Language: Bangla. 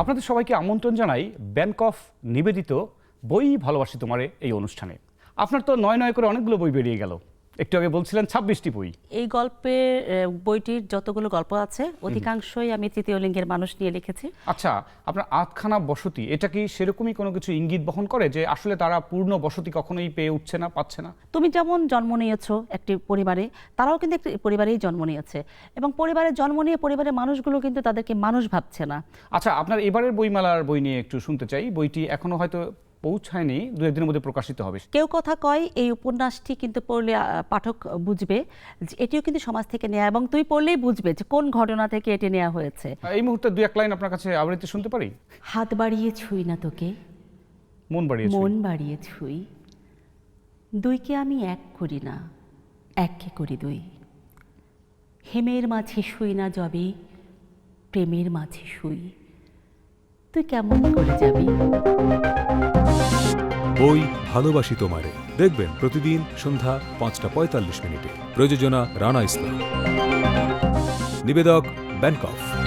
আপনাদের সবাইকে আমন্ত্রণ জানাই ব্যাংক অফ নিবেদিত বই ভালোবাসি তোমারে এই অনুষ্ঠানে। আপনার তো নয় নয় করে অনেকগুলো বই বেরিয়ে গেল। একটু আগে বলছিলেন ছাব্বিশটি বই। এই গল্পের বইটির যতগুলো গল্প আছে অধিকাংশই আমি তৃতীয় লিঙ্গের মানুষ নিয়ে লিখেছি। আচ্ছা আপনার আটখানা বসতি এটা কি সেরকমই কোনো কিছু ইঙ্গিত বহন করে যে আসলে তারা পূর্ণ বসতি কখনোই পেয়ে উঠছে না পাচ্ছে না? তুমি যেমন জন্ম নিয়েছ একটি পরিবারে তারাও কিন্তু একটি পরিবারেই জন্ম নিয়েছে। এবং পরিবারে জন্ম নিয়ে পরিবারের মানুষগুলো কিন্তু তাদেরকে মানুষ ভাবছে না। আচ্ছা আপনার এবারের বইমেলার বই নিয়ে একটু শুনতে চাই। বইটি এখনও হয়তো পৌঁছায়নি দু একদিনের মধ্যে প্রকাশিত হবে। কেউ কথা কয় এই উপন্যাসটি কিন্তু পড়লে পাঠক বুঝবে যে এটিও কিন্তু সমাজ থেকে নেওয়া এবং তুই পড়লেই বুঝবে যে কোন ঘটনা থেকে এটি নেওয়া হয়েছে। এই মুহূর্তে দু এক লাইন আপনার কাছে আবৃত্তি শুনতে পারি? হাত বাড়িয়ে ছুঁই না তোকে। মন বাড়িয়েছে মন বাড়িয়ে ছুঁই। দুইকে আমি এক করি না এককে করি দুই। হেমের মাঝে শুই না যবে প্রেমের মাঝে শুই। তুই কেমন করে যাবি? বই ভালোবাসি তোমারে। দেখবেন প্রতিদিন সন্ধ্যা পাঁচটা পঁয়তাল্লিশ মিনিটে। প্রযোজনা রানা ইসলাম। নিবেদক ব্যাংক অফ।